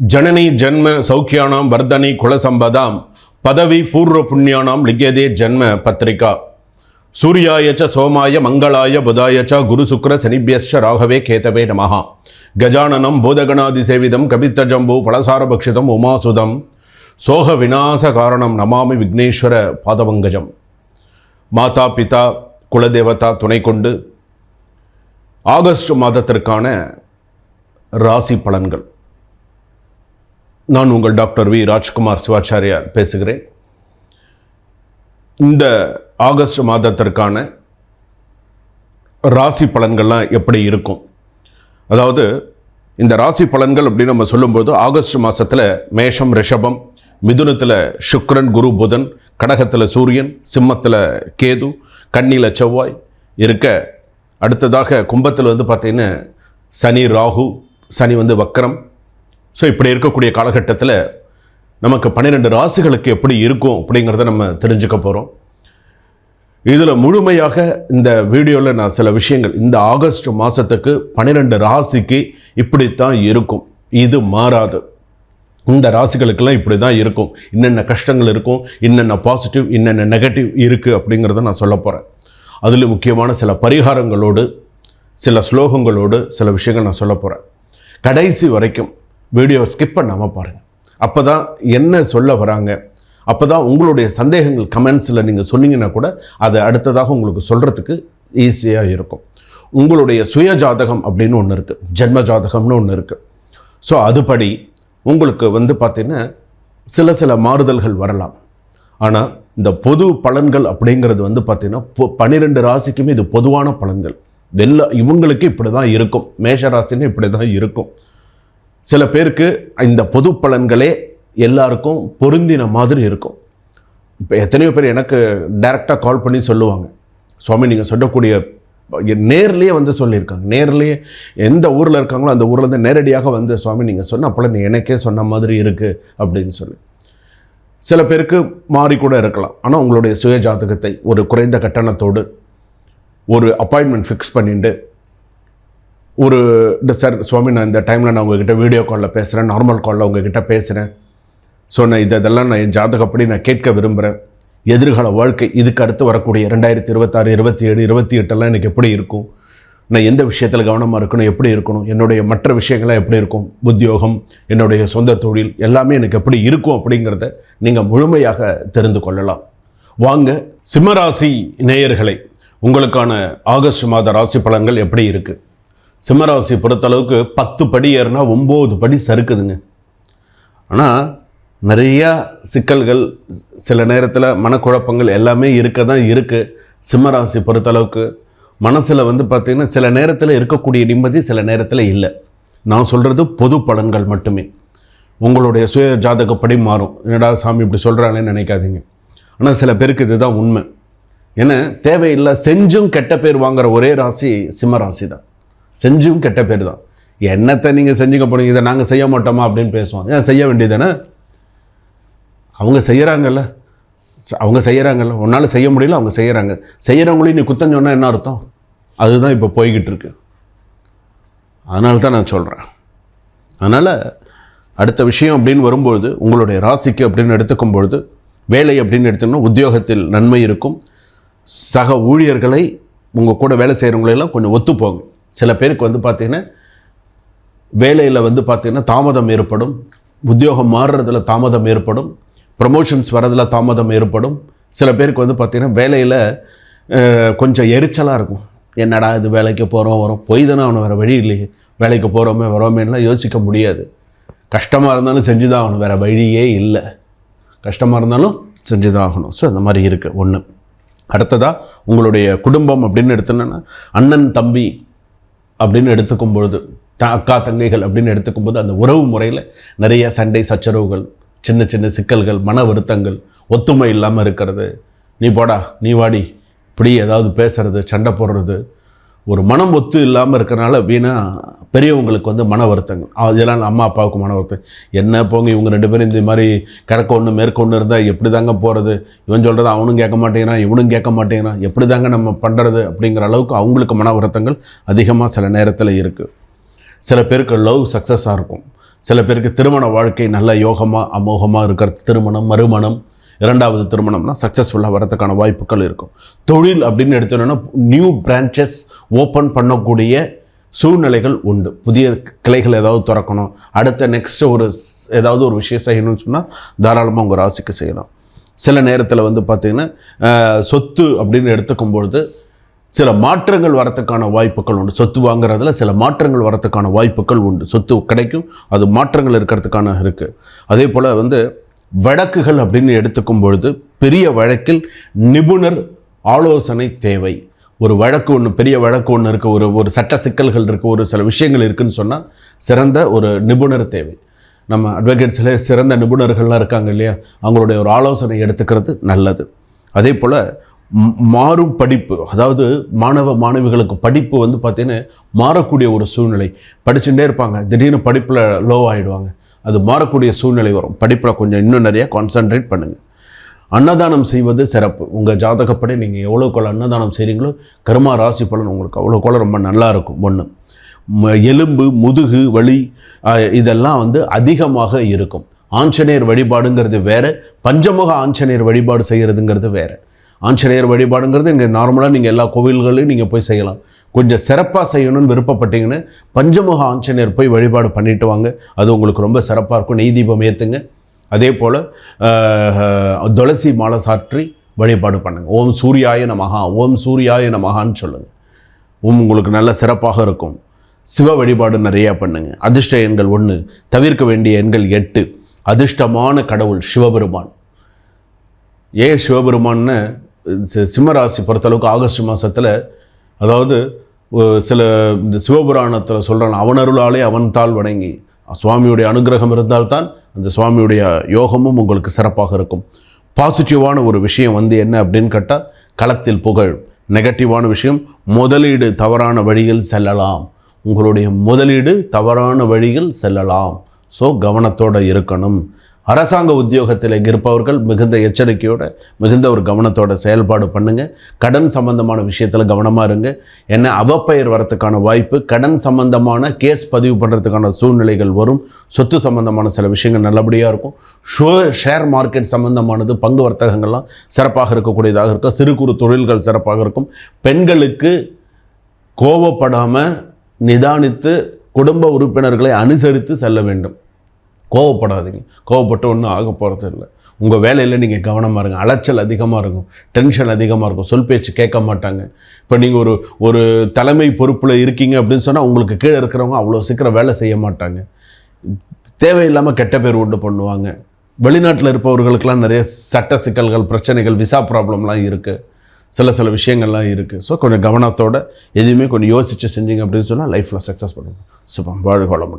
ஜனனி ஜன்ம சௌக்கியானாம் வர்தனி குலசம்பதாம் பதவி பூர்வ புண்ணியானாம் லிக்யதே ஜென்ம பத்திரிகா. சூர்யாய ச சோமாய மங்களாய புதாய ச குரு சுக்ர சனிபியஸ்ச ராகவே கேதவே நமஹா. கஜானனம் பூதகணாதி சேவிதம் கபித்த ஜம்பு பலசாரபக்ஷிதம் உமாசுதம் சோக விநாச காரணம் நமாமி விக்னேஸ்வர பாதபங்கஜம். மாதா பிதா குலதேவதா துணை கொண்டு ஆகஸ்ட் மாதத்திற்கான ராசி பலன்கள். நான் உங்கள் டாக்டர் வி. ராஜ்குமார் சிவாச்சாரியார் பேசுகிறேன். இந்த ஆகஸ்ட் மாதத்திற்கான ராசி பலன்கள்லாம் எப்படி இருக்கும்? அதாவது இந்த ராசி பலன்கள் அப்படின்னு நம்ம சொல்லும்போது ஆகஸ்ட் மாதத்தில் மேஷம் ரிஷபம் மிதுனத்தில் சுக்ரன் குரு புதன் கடகத்தில் சூரியன் சிம்மத்தில் கேது கண்ணியில் செவ்வாய் இருக்க அடுத்ததாக கும்பத்தில் வந்து பார்த்திங்கன்னா சனி ராகு சனி வந்து வக்கரம் ஸோ இப்படி இருக்கக்கூடிய காலகட்டத்தில் நமக்கு பன்னிரெண்டு ராசிகளுக்கு எப்படி இருக்கும் அப்படிங்கிறத நம்ம தெரிஞ்சுக்க போகிறோம் இதில் முழுமையாக இந்த வீடியோவில் நான் சில விஷயங்கள் இந்த ஆகஸ்ட் மாதத்துக்கு பன்னிரெண்டு ராசிக்கு இப்படித்தான் இருக்கும். இது மாறாது. இந்த ராசிகளுக்கெல்லாம் இப்படி தான் இருக்கும். என்னென்ன கஷ்டங்கள் இருக்கும் என்னென்ன பாசிட்டிவ் என்னென்ன நெகட்டிவ் இருக்குது அப்படிங்கிறத நான் சொல்ல போகிறேன் அதில் முக்கியமான சில பரிகாரங்களோடு சில ஸ்லோகங்களோடு சில விஷயங்கள் நான் சொல்ல போகிறேன் கடைசி வரைக்கும் வீடியோ ஸ்கிப் பண்ணாமல் பாருங்கள் அப்போ தான் என்ன சொல்ல வராங்க? அப்போ தான் உங்களுடைய சந்தேகங்கள் கமெண்ட்ஸில் நீங்கள் சொன்னீங்கன்னா கூட அதை அடுத்ததாக உங்களுக்கு சொல்கிறதுக்கு ஈஸியாக இருக்கும். உங்களுடைய சுய ஜாதகம் அப்படின்னு ஒன்று இருக்குது ஜென்ம ஜாதகம்னு ஒன்று இருக்குது ஸோ அதுபடி உங்களுக்கு வந்து பார்த்திங்கன்னா சில சில மாறுதல்கள் வரலாம். ஆனால் இந்த பொது பலன்கள் அப்படிங்கிறது வந்து பார்த்திங்கன்னா பொ- பன்னிரெண்டு ராசிக்குமே இது பொதுவான பலன்கள். வெள்ள இவங்களுக்கு இப்படி தான் இருக்கும். மேஷ ராசின்னு இப்படி தான் இருக்கும். சில பேருக்கு இந்த பொது பலன்களே எல்லாருக்கும் பொருந்தின மாதிரி இருக்கும். இப்போ எத்தனையோ பேர் எனக்கு டைரெக்டாக கால் பண்ணி சொல்லுவாங்க. சுவாமி நீங்கள் சொல்லக்கூடிய நேர்லேயே வந்து சொல்லியிருக்காங்க. நேர்லேயே எந்த ஊரில் இருக்காங்களோ அந்த ஊரில் இருந்து நேரடியாக வந்து சுவாமி நீங்கள் சொன்ன அப்போல்லாம் நீ எனக்கே சொன்ன மாதிரி இருக்குது அப்படின்னு சொல்லி. சில பேருக்கு மாறி கூட இருக்கலாம். ஆனால் உங்களுடைய சுய ஜாதகத்தை ஒரு குறைந்த கட்டணத்தோடு ஒரு அப்பாயின்மெண்ட் ஃபிக்ஸ் பண்ணிட்டு ஒரு இந்த சார் சுவாமி நான் இந்த டைமில் நான் உங்ககிட்ட வீடியோ காலில் பேசுகிறேன் நார்மல் காலில் உங்ககிட்ட பேசுகிறேன் ஸோ நான் இதெல்லாம் நான் என் ஜாதகப்படி நான் கேட்க விரும்புகிறேன் எதிர்கால வாழ்க்கை இதுக்கு அடுத்து வரக்கூடிய ரெண்டாயிரத்தி இருபத்தாறு இருபத்தி ஏழு இருபத்தி எட்டெல்லாம் எனக்கு எப்படி இருக்கும்? நான் எந்த விஷயத்தில் கவனமாக இருக்கணும் எப்படி இருக்கணும்? என்னுடைய மற்ற விஷயங்கள்லாம் எப்படி இருக்கும்? உத்தியோகம் என்னுடைய சொந்த தொழில் எல்லாமே எனக்கு எப்படி இருக்கும் அப்படிங்கிறத நீங்கள் முழுமையாக தெரிந்து கொள்ளலாம். வாங்க சிம்மராசி நேயர்களை உங்களுக்கான ஆகஸ்ட் மாத ராசி பலன்கள் எப்படி இருக்குது சிம்மராசி பொறுத்தளவுக்கு பத்து படி ஏறினா ஒம்பது படி சறுக்குதுங்க. ஆனால் நிறையா சிக்கல்கள் சில நேரத்தில் மனக்குழப்பங்கள் எல்லாமே இருக்க. தான் இருக்குது சிம்மராசி பொறுத்தளவுக்கு மனசில் வந்து பார்த்திங்கன்னா சில நேரத்தில் இருக்கக்கூடிய நிம்மதி சில நேரத்தில் இல்லை. நான் சொல்கிறது பொது பலன்கள் மட்டுமே. உங்களுடைய சுய ஜாதகப்படி மாறும். என்னடா சாமி இப்படி சொல்கிறாங்களேன்னு நினைக்காதீங்க. ஆனால் சில பேருக்கு இதுதான் உண்மை. ஏன்னா தேவையில்லை செஞ்சும் கெட்ட பேர் வாங்குகிற ஒரே ராசி சிம்ம ராசி தான் செஞ்சும் கெட்ட பேர் தான். என்னத்தை நீங்கள் செஞ்சுக்க போனீங்க இதை நாங்கள் செய்ய மாட்டோமா அப்படின்னு பேசுவோம். ஏன் செய்ய வேண்டியதானே அவங்க செய்கிறாங்கல்ல ச- அவங்க செய்கிறாங்கல்ல உன்னால் செய்ய முடியல அவங்க செய்கிறாங்க செய்கிறவங்களையும் நீ குத்தம் சொன்னால் என்ன அர்த்தம்? அதுதான் இப்போ போய்கிட்டு இருக்கு. அதனால தான் நான் சொல்கிறேன் அதனால் அடுத்த விஷயம் அப்படின்னு வரும்பொழுது உங்களுடைய ராசிக்கு அப்படின்னு எடுத்துக்கும் பொழுது வேலை அப்படின்னு எடுத்தோம்னா உத்தியோகத்தில் நன்மை இருக்கும். சக ஊழியர்களை உங்கள் கூட வேலை செய்கிறவங்களெல்லாம் கொஞ்சம் ஒத்துப்போங்க. சில பேருக்கு வந்து பார்த்திங்கன்னா வேலையில் வந்து பார்த்திங்கன்னா தாமதம் ஏற்படும். உத்தியோகம் மாறுறதுல தாமதம் ஏற்படும். ப்ரமோஷன்ஸ் வரதில் தாமதம் ஏற்படும். சில பேருக்கு வந்து பார்த்திங்கன்னா வேலையில் கொஞ்சம் எரிச்சலாக இருக்கும். என்னடா இது வேலைக்கு போகிறோம் வரோம். போய் தானே அவனை வேறு வழி இல்லையே. வேலைக்கு போகிறோமே வரோமேலாம் யோசிக்க முடியாது. கஷ்டமாக இருந்தாலும் செஞ்சு தான் ஆகணும். வேறு வழியே இல்லை. கஷ்டமாக இருந்தாலும் செஞ்சு தான் ஆகணும். ஸோ அந்த மாதிரி இருக்குது ஒன்று அடுத்ததாக உங்களுடைய குடும்பம் அப்படின்னு எடுத்தோன்னா அண்ணன் தம்பி அப்படின்னு எடுத்துக்கும் பொழுது த- அக்கா தங்கைகள் அப்படின்னு எடுத்துக்கும் போது அந்த உறவு முறையில் நிறைய சண்டை சச்சரவுகள் சின்ன சின்ன சிக்கல்கள் மன வருத்தங்கள் ஒத்துமை இல்லாமல் இருக்கிறது. நீ போடா நீ வாடி இப்படி ஏதாவது பேசுறது சண்டை போடுறது ஒரு மனம் ஒத்து இல்லாமல் இருக்கிறனால வீணாக பெரியவங்களுக்கு வந்து மன வருத்தங்கள். அதெல்லாம் அம்மா அப்பாவுக்கு மன வருத்தம் என்ன போங்க இவங்க ரெண்டு பேரும் இந்த மாதிரி கிடக்க ஒன்று மேற்கொண்டு இருந்தால் எப்படி தாங்க போகிறது இவன் சொல்கிறது அவனும் கேட்க மாட்டேங்கிறான் இவனும் கேட்க மாட்டேங்கிறான். எப்படி தாங்க நம்ம பண்ணுறது அப்படிங்கிற அளவுக்கு அவங்களுக்கு மன வருத்தங்கள் அதிகமாக சில நேரத்தில் இருக்குது சில பேருக்கு லவ் சக்ஸஸாக இருக்கும். சில பேருக்கு திருமண வாழ்க்கை நல்ல யோகமாக அமோகமாக இருக்கிற திருமணம் மறுமணம் இரண்டாவது திருமணம்னா சக்ஸஸ்ஃபுல்லாக வரதுக்கான வாய்ப்புகள் இருக்கும். தொழில் அப்படின்னு எடுத்தோன்னா நியூ பிரான்ச்சஸ் ஓப்பன் பண்ணக்கூடிய சூழ்நிலைகள் உண்டு. புதிய கிளைகள் ஏதாவது திறக்கணும். அடுத்த நெக்ஸ்ட் ஒரு ஏதாவது ஒரு விஷயம் செய்யணும்னு சொன்னால் தாராளமாக உங்கள் ராசிக்கு செய்யலாம். சில நேரத்தில் வந்து பார்த்திங்கன்னா சொத்து அப்படின்னு எடுத்துக்கும் பொழுது சில மாற்றங்கள் வரத்துக்கான வாய்ப்புகள் உண்டு. சொத்து வாங்குறதுல சில மாற்றங்கள் வரத்துக்கான வாய்ப்புகள் உண்டு. சொத்து கிடைக்கும் அது மாற்றங்கள் இருக்கிறதுக்கான இருக்குது அதே போல் வந்து வழக்குகள் அப்படின்னு எடுத்துக்கும் பொழுது பெரிய வழக்கில் நிபுணர் ஆலோசனை தேவை. ஒரு வழக்கு ஒன்று பெரிய வழக்கு ஒன்று இருக்குது ஒரு ஒரு சட்ட சிக்கல்கள் இருக்குது ஒரு சில விஷயங்கள் இருக்குன்னு சொன்னால் சிறந்த ஒரு நிபுணர் தேவை. நம்ம அட்வொகேட்ஸில் சிறந்த நிபுணர்கள்லாம் இருக்காங்க இல்லையா? அவங்களுடைய ஒரு ஆலோசனை எடுத்துக்கிறது நல்லது. அதே போல் மாறும் படிப்பு அதாவது மாணவ மாணவிகளுக்கு படிப்பு வந்து பார்த்திங்கன்னா மாறக்கூடிய ஒரு சூழ்நிலை. படிச்சுட்டே இருப்பாங்க திடீர்னு படிப்பில் லோ ஆகிடுவாங்க அது மாறக்கூடிய சூழ்நிலை வரும். படிப்பில் கொஞ்சம் இன்னும் நிறையா கான்சன்ட்ரேட் பண்ணுங்கள் அன்னதானம் செய்வது சிறப்பு. உங்கள் ஜாதகப்படி நீங்கள் எவ்வளோக்குள்ள அன்னதானம் செய்கிறீங்களோ கர்மா ராசி பலன் உங்களுக்கு அவ்வளோக்குள்ள ரொம்ப நல்லாயிருக்கும் ஒன்று ம- எலும்பு முதுகு வலி இதெல்லாம் வந்து அதிகமாக இருக்கும். ஆஞ்சநேயர் வழிபாடுங்கிறது வேறு பஞ்சமுக ஆஞ்சநேயர் வழிபாடு செய்கிறதுங்கிறது வேறு. ஆஞ்சநேயர் வழிபாடுங்கிறது இங்கே நார்மலாக நீங்கள் எல்லா கோவில்களையும் நீங்கள் போய் செய்யலாம். கொஞ்சம் சிறப்பாக செய்யணும்னு விருப்பப்பட்டீங்கன்னா பஞ்சமுக ஆஞ்சநேயர் போய் வழிபாடு பண்ணிட்டு வாங்க. அது உங்களுக்கு ரொம்ப சிறப்பாக இருக்கும். நெய் தீபம் ஏற்றுங்க அதே போல் துளசி மாலை சாற்றி வழிபாடு பண்ணுங்க. ஓம் சூர்யாய நமகா ஓம் சூர்யாய நமகான்னு சொல்லுங்கள் ஓம் உங்களுக்கு நல்ல சிறப்பாக இருக்கும். சிவ வழிபாடு நிறையா பண்ணுங்கள் அதிர்ஷ்ட எண்கள் ஒன்று தவிர்க்க வேண்டிய எண்கள் எட்டு. அதிர்ஷ்டமான கடவுள் சிவபெருமான். ஏன் சிவபெருமான்னு சிம்மராசி பொறுத்தளவுக்கு ஆகஸ்ட் மாதத்தில் அதாவது சில இந்த சிவபுராணத்தில் சொல்கிறான் அவனருளாலே அவன் தாள் வணங்கி. சுவாமியுடைய அனுகிரகம் இருந்தால்தான் அந்த சுவாமியுடைய யோகமும் உங்களுக்கு சிறப்பாக இருக்கும். பாசிட்டிவான ஒரு விஷயம் வந்து என்ன அப்படின்னு கேட்டால் களத்தில் புகழ். நெகட்டிவான விஷயம் முதலீடு தவறான வழியில் செல்லலாம். உங்களுடைய முதலீடு தவறான வழியில் செல்லலாம். ஸோ கவனத்தோடு இருக்கணும். அரசாங்க உத்தியோகத்தில் இருப்பவர்கள் மிகுந்த எச்சரிக்கையோட மிகுந்த ஒரு கவனத்தோட செயல்பாடு பண்ணுங்கள் கடன் சம்பந்தமான விஷயத்தில் கவனமாக இருங்க. என்ன அவப்பெயர் வரத்துக்கான வாய்ப்பு கடன் சம்பந்தமான கேஸ் பதிவு பண்ணுறதுக்கான சூழ்நிலைகள் வரும். சொத்து சம்பந்தமான சில விஷயங்கள் நல்லபடியாக இருக்கும். ஷோ ஷேர் மார்க்கெட் சம்பந்தமானது பங்கு வர்த்தகங்கள்லாம் சிறப்பாக இருக்கக்கூடியதாக இருக்கும். சிறு குறு தொழில்கள் சிறப்பாக இருக்கும். பெண்களுக்கு கோவப்படாமல் நிதானித்து குடும்ப உறுப்பினர்களை அனுசரித்து செல்ல வேண்டும். கோவப்படாதீங்க. கோவப்பட்டு ஒன்றும் ஆக போகிறது இல்லை. உங்கள் வேலையில் நீங்கள் கவனமாக இருங்க. அலைச்சல் அதிகமாக இருக்கும். டென்ஷன் அதிகமாக இருக்கும். சொல் பேச்சு கேட்க மாட்டாங்க. இப்போ நீங்கள் ஒரு ஒரு தலைமை பொறுப்பில் இருக்கீங்க அப்படின்னு சொன்னால் உங்களுக்கு கீழே இருக்கிறவங்க அவ்வளோ சீக்கிரம் வேலை செய்ய மாட்டாங்க. தேவையில்லாமல் கெட்ட பேர் உண்டு பண்ணுவாங்க. வெளிநாட்டில் இருப்பவர்களுக்கெல்லாம் நிறைய சட்ட சிக்கல்கள் பிரச்சனைகள் விசா ப்ராப்ளம்லாம் இருக்குது சில சில விஷயங்கள்லாம் இருக்குது ஸோ கொஞ்சம் கவனத்தோட எதுவுமே கொஞ்சம் யோசித்து செஞ்சீங்க அப்படின்னு சொன்னால் லைஃப்பில் சக்ஸஸ் பண்ணுவோம் சுபம். வாழ்க வளமுடன்.